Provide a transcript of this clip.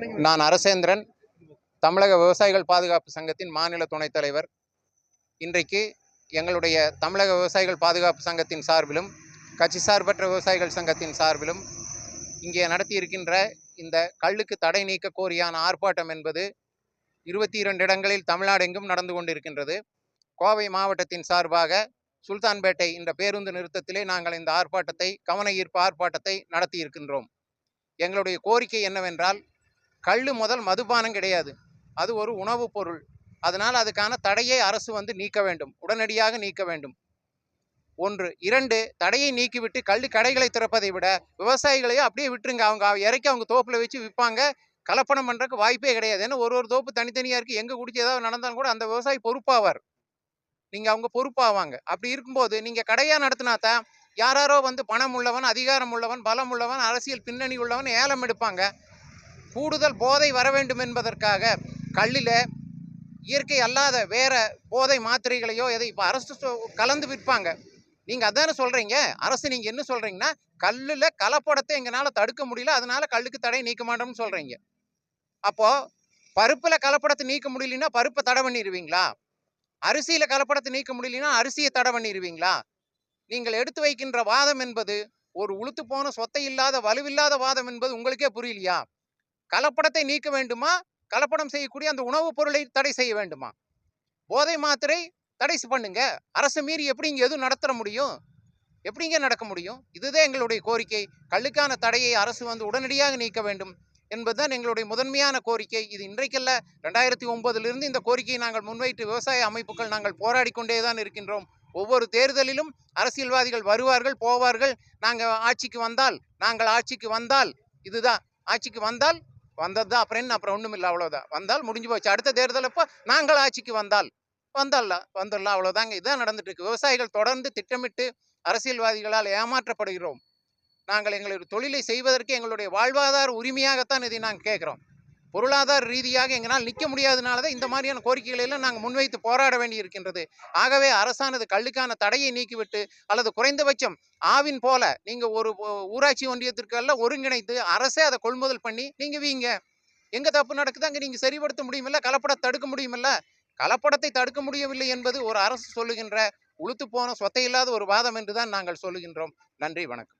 நான் அரசேந்திரன் தமிழக விவசாயிகள் பாதுகாப்பு சங்கத்தின் மாநில துணைத் தலைவர். இன்றைக்கு எங்களுடைய தமிழக விவசாயிகள் பாதுகாப்பு சங்கத்தின் சார்பிலும் கட்சி சார்பற்ற விவசாயிகள் சங்கத்தின் சார்பிலும் இங்கே நடத்தியிருக்கின்ற இந்த கல்லுக்கு தடை நீக்க கோரியான ஆர்ப்பாட்டம் என்பது இருபத்தி இரண்டு இடங்களில் தமிழ்நாடு எங்கும் நடந்து கொண்டிருக்கின்றது. கோவை மாவட்டத்தின் சார்பாக சுல்தான்பேட்டை என்ற பேருந்து நிறுத்தத்திலே நாங்கள் இந்த ஆர்ப்பாட்டத்தை கவன ஈர்ப்பு ஆர்ப்பாட்டத்தை நடத்தியிருக்கின்றோம். எங்களுடைய கோரிக்கை என்னவென்றால் கல் முதல் மதுபானம் கிடையாது. அது ஒரு உணவுப் பொருள். அதனால் அதுக்கான தடையை அரசு வந்து நீக்க வேண்டும். உடனடியாக நீக்க வேண்டும். ஒன்று இரண்டு தடையை நீக்கிவிட்டு கல் கடைகளை திறப்பதை விட விவசாயிகளையும் அப்படியே விட்டுருங்க. அவங்க இறக்கி அவங்க தோப்பில் வச்சு விற்பாங்க. கலப்பணம் பண்ணுறதுக்கு வாய்ப்பே கிடையாது. ஏன்னா ஒரு ஒரு தோப்பு தனித்தனியாக இருக்குது எங்கே குடிச்சு ஏதாவது நடந்தாலும் கூட அந்த விவசாயி பொறுப்பாவார். நீங்கள் அவங்க பொறுப்பாவாங்க. அப்படி இருக்கும்போது நீங்கள் கடையாக நடத்தினா தான் யாராரோ வந்து பணம் உள்ளவன் அதிகாரம் உள்ளவன் பலம் உள்ளவன் அரசியல் பின்னணி உள்ளவன் ஏலம் எடுப்பாங்க. கூடுதல் போதை வர வேண்டும் என்பதற்காக கல்லில் இயற்கை அல்லாத வேற போதை மாத்திரைகளையோ எதை இப்போ அரசு சொ- கலந்து விற்பாங்க. நீங்கள் அதானே சொல்கிறீங்க அரசு நீங்கள் என்ன சொல்கிறீங்கன்னா கல்லில் கலப்படத்தை எங்களால் தடுக்க முடியல அதனால கல்லுக்கு தடை நீக்க மாட்டோம்னு சொல்கிறீங்க அப்போது பருப்பில் கலப்படத்தை நீக்க முடியலன்னா பருப்பை தடை பண்ணிடுவீங்களா அரிசியில் கலப்படத்தை நீக்க முடியலன்னா அரிசியை தடை பண்ணிடுவீங்களா நீங்கள் எடுத்து வைக்கின்ற வாதம் என்பது ஒரு உளுத்து போன சொத்தை இல்லாத வலுவில்லாத வாதம் என்பது உங்களுக்கே புரியலையா? கலப்படத்தை நீக்க வேண்டுமா? கலப்படம் செய்யக்கூடிய அந்த உணவுப் பொருளை தடை செய்ய வேண்டுமா? போதை மாத்திரை தடை பண்ணுங்க. அரசு மீறி எப்படி இங்கே எதுவும் நடத்த முடியும்? எப்படிங்க நடக்க முடியும்? இதுதான் எங்களுடைய கோரிக்கை. கல்லுக்கான தடையை அரசு வந்து உடனடியாக நீக்க வேண்டும் என்பதுதான் எங்களுடைய முதன்மையான கோரிக்கை. இது இன்றைக்கல்ல. ரெண்டாயிரத்தி ஒன்பதிலிருந்து இந்த கோரிக்கையை நாங்கள் முன்வைத்து விவசாய அமைப்புகள் நாங்கள் போராடி கொண்டே தான் இருக்கின்றோம். ஒவ்வொரு தேர்தலிலும் அரசியல்வாதிகள் வருவார்கள் போவார்கள். நாங்கள் ஆட்சிக்கு வந்தால் நாங்கள் ஆட்சிக்கு வந்தால் இதுதான். ஆட்சிக்கு வந்தால் வந்தது தான் அப்புறம் என்ன? அப்புறம் ஒன்றும் இல்லை அவ்வளோதான் வந்தால் முடிஞ்சு போச்சு. அடுத்த தேர்தல் அப்போ நாங்கள் ஆட்சிக்கு வந்தால். வந்தால வந்துடலாம் அவ்வளோதாங்க இதுதான் நடந்துட்டு இருக்கு விவசாயிகள் தொடர்ந்து திட்டமிட்டு அரசியல்வாதிகளால் ஏமாற்றப்படுகிறோம். நாங்கள் எங்களுடைய தொழிலை செய்வதற்கு எங்களுடைய வாழ்வாதார உரிமையாகத்தான் இதை நாங்கள் கேட்குறோம். பொருளாதார ரீதியாக எங்களால் நிற்க முடியாதனால தான் இந்த மாதிரியான கோரிக்கைகளை எல்லாம் நாங்கள் முன்வைத்து போராட வேண்டி இருக்கின்றது ஆகவே அரசானது கல்லுக்கான தடையை நீக்கிவிட்டு அல்லது குறைந்தபட்சம் ஆவின் போல நீங்கள் ஒரு ஊராட்சி ஒன்றியத்திற்கெல்லாம் ஒருங்கிணைத்து அரசே அதை கொள்முதல் பண்ணி நீங்கள் வீங்க. எங்கே தப்பு நடக்குது அங்கே நீங்கள் சரிப்படுத்த முடியுமில்ல கலப்படம் தடுக்க முடியுமில்ல. கலப்படத்தை தடுக்க முடியவில்லை என்பது ஒரு அரசு சொல்லுகின்ற உளுத்து போன சொத்தை இல்லாத ஒரு வாதம் என்றுதான் நாங்கள் சொல்லுகின்றோம். நன்றி வணக்கம்.